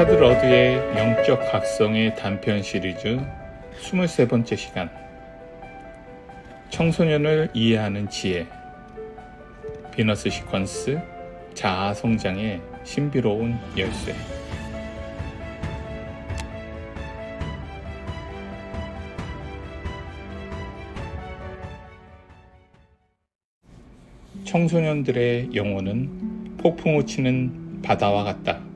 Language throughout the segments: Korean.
리차드 러드의 영적 각성의 단편 시리즈 23번째 시간. 청소년을 이해하는 지혜. 비너스 시퀀스 자아 성장의 신비로운 열쇠. 청소년들의 영혼은 폭풍우 치는 바다와 같다.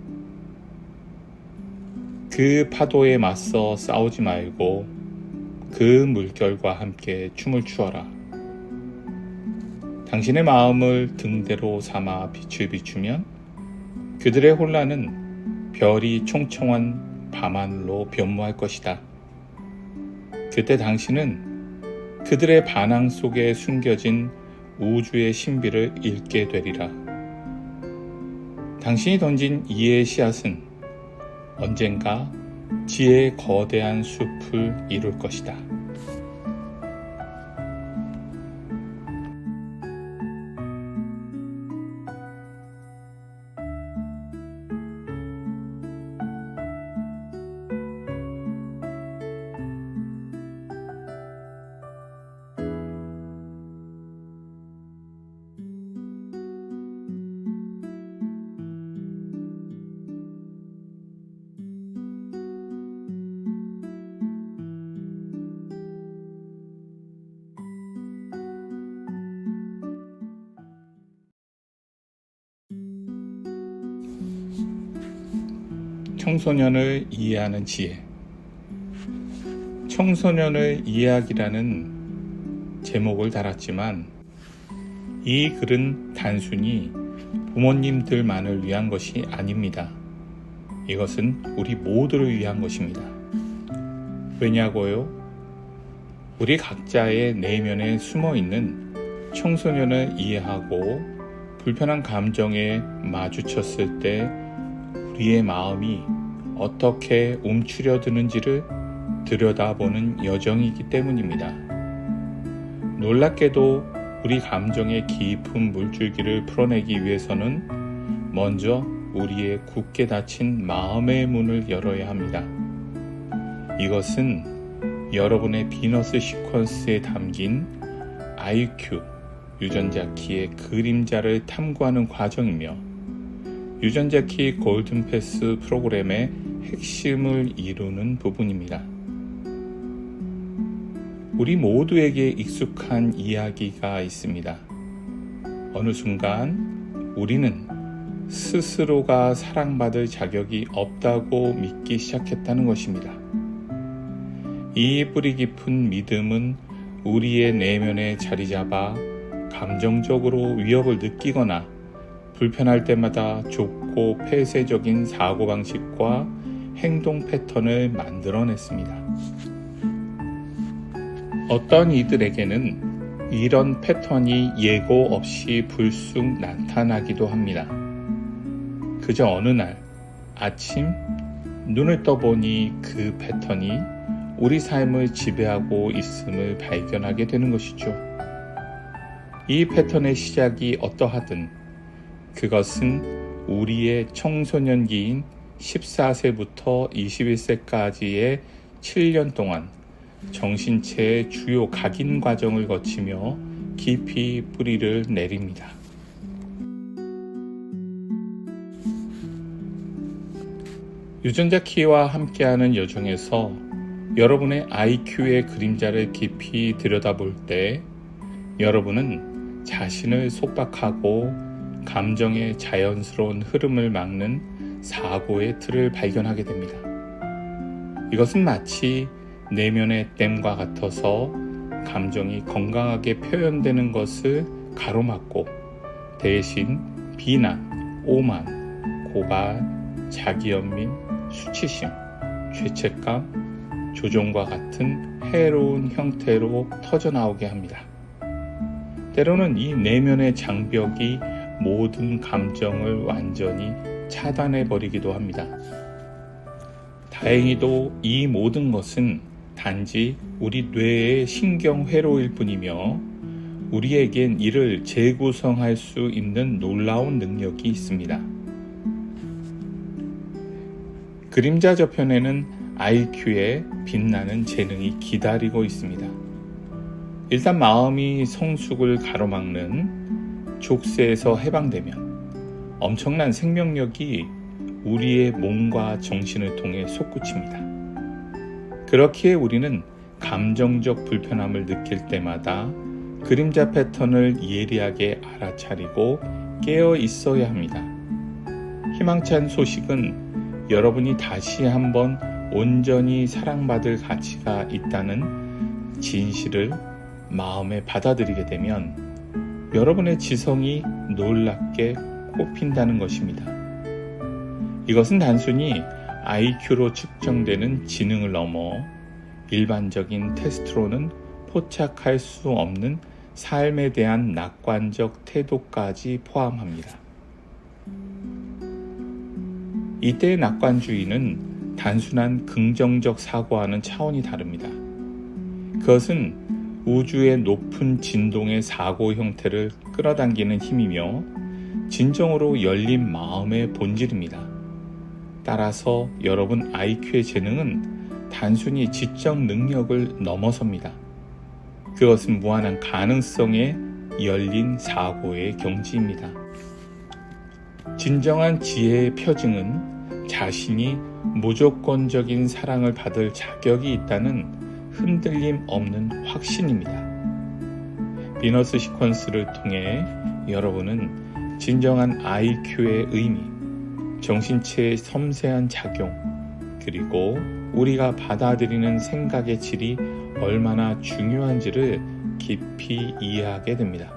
그 파도에 맞서 싸우지 말고 그 물결과 함께 춤을 추어라. 당신의 마음을 등대로 삼아 빛을 비추면 그들의 혼란은 별이 총청한 밤하늘로 변모할 것이다. 그때 당신은 그들의 반항 속에 숨겨진 우주의 신비를 읽게 되리라. 당신이 던진 이해의 씨앗은 언젠가 지혜의 거대한 숲을 이룰 것이다. 청소년을 이해하는 지혜. 청소년을 이해하기라는 제목을 달았지만 이 글은 단순히 부모님들만을 위한 것이 아닙니다. 이것은 우리 모두를 위한 것입니다. 왜냐고요? 우리 각자의 내면에 숨어 있는 청소년을 이해하고 불편한 감정에 마주쳤을 때 우리의 마음이 어떻게 움츠려드는지를 들여다보는 여정이기 때문입니다. 놀랍게도 우리 감정의 깊은 물줄기를 풀어내기 위해서는 먼저 우리의 굳게 닫힌 마음의 문을 열어야 합니다. 이것은 여러분의 비너스 시퀀스에 담긴 IQ, 유전자 키의 그림자를 탐구하는 과정이며 유전자 키 골든 패스 프로그램의 핵심을 이루는 부분입니다. 우리 모두에게 익숙한 이야기가 있습니다. 어느 순간 우리는 스스로가 사랑받을 자격이 없다고 믿기 시작했다는 것입니다. 이 뿌리 깊은 믿음은 우리의 내면에 자리 잡아 감정적으로 위협을 느끼거나 불편할 때마다 좁고 폐쇄적인 사고방식과 행동 패턴을 만들어냈습니다. 어떤 이들에게는 이런 패턴이 예고 없이 불쑥 나타나기도 합니다. 그저 어느 날 아침 눈을 떠보니 그 패턴이 우리 삶을 지배하고 있음을 발견하게 되는 것이죠. 이 패턴의 시작이 어떠하든 그것은 우리의 청소년기인 14세부터 21세까지의 7년 동안 정신체의 주요 각인 과정을 거치며 깊이 뿌리를 내립니다. 유전자 키와 함께하는 여정에서 여러분의 IQ의 그림자를 깊이 들여다볼 때 여러분은 자신을 속박하고 감정의 자연스러운 흐름을 막는 사고의 틀을 발견하게 됩니다. 이것은 마치 내면의 댐과 같아서 감정이 건강하게 표현되는 것을 가로막고 대신 비난, 오만, 고발, 자기연민, 수치심, 죄책감, 조종과 같은 해로운 형태로 터져나오게 합니다. 때로는 이 내면의 장벽이 모든 감정을 완전히 차단해 버리기도 합니다. 다행히도 이 모든 것은 단지 우리 뇌의 신경 회로일 뿐이며 우리에겐 이를 재구성할 수 있는 놀라운 능력이 있습니다. 그림자 저편에는 IQ의 빛나는 재능이 기다리고 있습니다. 일단 마음이 성숙을 가로막는 족쇄에서 해방되면 엄청난 생명력이 우리의 몸과 정신을 통해 솟구칩니다. 그렇기에 우리는 감정적 불편함을 느낄 때마다 그림자 패턴을 예리하게 알아차리고 깨어 있어야 합니다. 희망찬 소식은 여러분이 다시 한번 온전히 사랑받을 가치가 있다는 진실을 마음에 받아들이게 되면 여러분의 지성이 놀랍게 꽃핀다는 것입니다. 이것은 단순히 IQ로 측정되는 지능을 넘어 일반적인 테스트로는 포착할 수 없는 삶에 대한 낙관적 태도까지 포함합니다. 이때의 낙관주의는 단순한 긍정적 사고와는 차원이 다릅니다. 그것은 우주의 높은 진동의 사고 형태를 끌어당기는 힘이며 진정으로 열린 마음의 본질입니다. 따라서 여러분 IQ의 재능은 단순히 지적 능력을 넘어섭니다. 그것은 무한한 가능성의 열린 사고의 경지입니다. 진정한 지혜의 표징은 자신이 무조건적인 사랑을 받을 자격이 있다는 흔들림 없는 확신입니다. 비너스 시퀀스를 통해 여러분은 진정한 IQ의 의미, 정신체의 섬세한 작용, 그리고 우리가 받아들이는 생각의 질이 얼마나 중요한지를 깊이 이해하게 됩니다.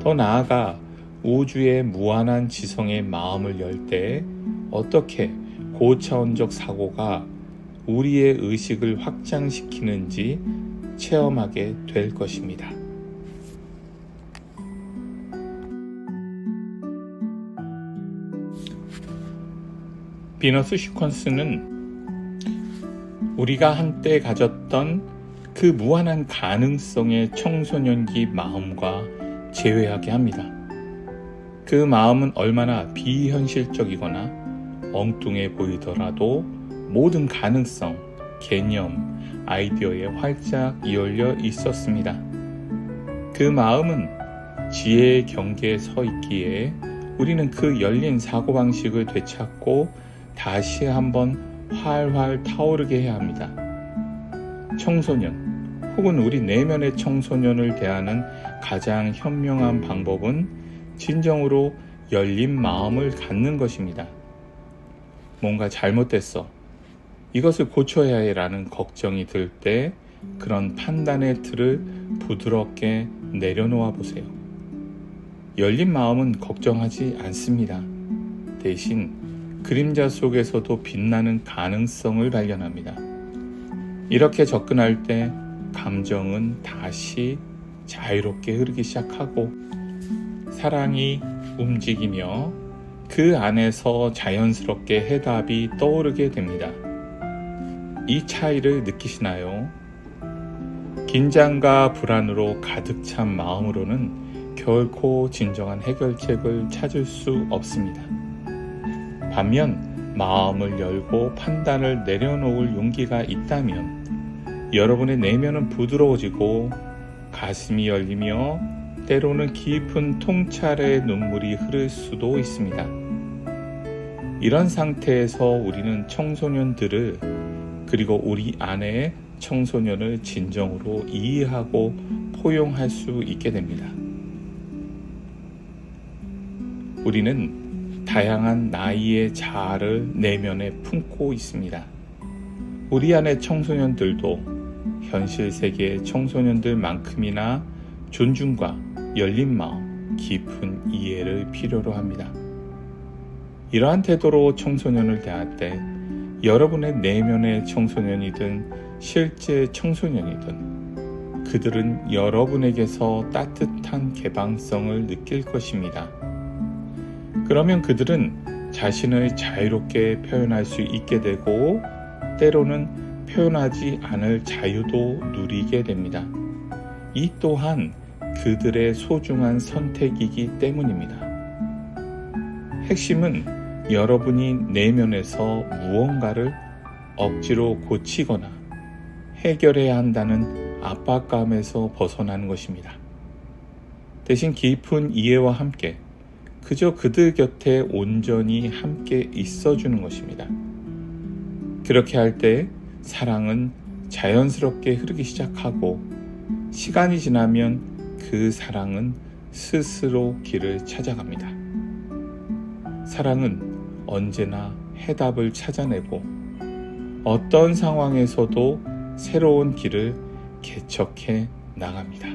더 나아가 우주의 무한한 지성의 마음을 열 때 어떻게 고차원적 사고가 우리의 의식을 확장시키는지 체험하게 될 것입니다. 비너스 시퀀스는 우리가 한때 가졌던 그 무한한 가능성의 청소년기 마음과 제외하게 합니다. 그 마음은 얼마나 비현실적이거나 엉뚱해 보이더라도 모든 가능성, 개념, 아이디어에 활짝 열려 있었습니다. 그 마음은 지혜의 경계에 서 있기에 우리는 그 열린 사고방식을 되찾고 다시 한번 활활 타오르게 해야 합니다. 청소년 혹은 우리 내면의 청소년을 대하는 가장 현명한 방법은 진정으로 열린 마음을 갖는 것입니다. 뭔가 잘못됐어. 이것을 고쳐야 해 라는 걱정이 들 때 그런 판단의 틀을 부드럽게 내려놓아 보세요. 열린 마음은 걱정하지 않습니다. 대신 그림자 속에서도 빛나는 가능성을 발견합니다. 이렇게 접근할 때 감정은 다시 자유롭게 흐르기 시작하고 사랑이 움직이며 그 안에서 자연스럽게 해답이 떠오르게 됩니다. 이 차이를 느끼시나요? 긴장과 불안으로 가득 찬 마음으로는 결코 진정한 해결책을 찾을 수 없습니다. 반면 마음을 열고 판단을 내려놓을 용기가 있다면 여러분의 내면은 부드러워지고 가슴이 열리며 때로는 깊은 통찰의 눈물이 흐를 수도 있습니다. 이런 상태에서 우리는 청소년들을 그리고 우리 안에 청소년을 진정으로 이해하고 포용할 수 있게 됩니다. 우리는 다양한 나이의 자아를 내면에 품고 있습니다. 우리 안의 청소년들도 현실 세계의 청소년들만큼이나 존중과 열린 마음, 깊은 이해를 필요로 합니다. 이러한 태도로 청소년을 대할 때 여러분의 내면의 청소년이든 실제 청소년이든 그들은 여러분에게서 따뜻한 개방성을 느낄 것입니다. 그러면 그들은 자신을 자유롭게 표현할 수 있게 되고 때로는 표현하지 않을 자유도 누리게 됩니다. 이 또한 그들의 소중한 선택이기 때문입니다. 핵심은 여러분이 내면에서 무언가를 억지로 고치거나 해결해야 한다는 압박감에서 벗어나는 것입니다. 대신 깊은 이해와 함께 그저 그들 곁에 온전히 함께 있어주는 것입니다. 그렇게 할 때 사랑은 자연스럽게 흐르기 시작하고 시간이 지나면 그 사랑은 스스로 길을 찾아갑니다. 사랑은 언제나 해답을 찾아내고 어떤 상황에서도 새로운 길을 개척해 나갑니다.